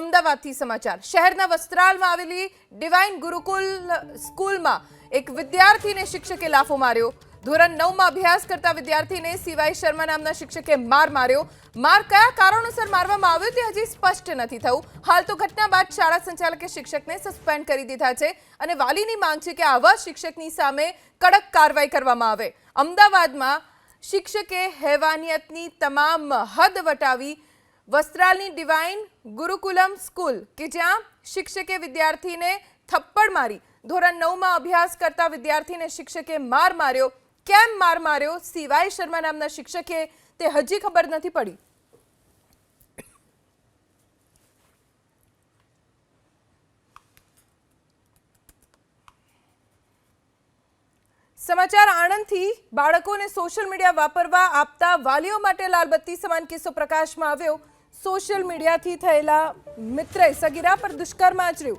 અમદાવાદથી સમાચાર. શહેરના વસ્ત્રાલમાં આવેલી ડિવાઇન ગુરુકુલ સ્કૂલમાં એક વિદ્યાર્થીને શિક્ષકે લાફો માર્યો. ધોરણ નવમાં અભ્યાસ કરતા વિદ્યાર્થીને સિવાય શર્મા નામના શિક્ષકે માર માર્યો. માર કયા કારણોસર મારવામાં આવ્યો તે હજી સ્પષ્ટ નથી થયું. હાલ તો ઘટના બાદ શાળા સંચાલકે શિક્ષકને સસ્પેન્ડ કરી દીધા છે અને વાલીની માંગ છે કે આવા શિક્ષકની સામે કડક કાર્યવાહી કરવામાં આવે. અમદાવાદમાં શિક્ષકે હેવાનિયતની તમામ હદ વટાવી વસ્ત્રાલની ડિવાઇન ગુરુકુલમ સ્કૂલ કે જ્યાં શિક્ષકે વિદ્યાર્થીને થપ્પડ મારી, ધોરણ નવમાં અભ્યાસ કરતા વિદ્યાર્થીને શિક્ષકે માર માર્યો. કેમ માર માર્યો? સિવાય શર્મા નામના શિક્ષકે તે હજી ખબર નથી પડી. સમાચાર આણંદથી બાળકોને સોશિયલ મીડિયા વાપરવા આપતા વાલીઓ માટે લાલબત્તી સમાન કિસ્સો પ્રકાશમાં આવ્યો. સોશિયલ મીડિયાથી થયેલા મિત્રે સગીરા પર દુષ્કર્મ આચર્યું.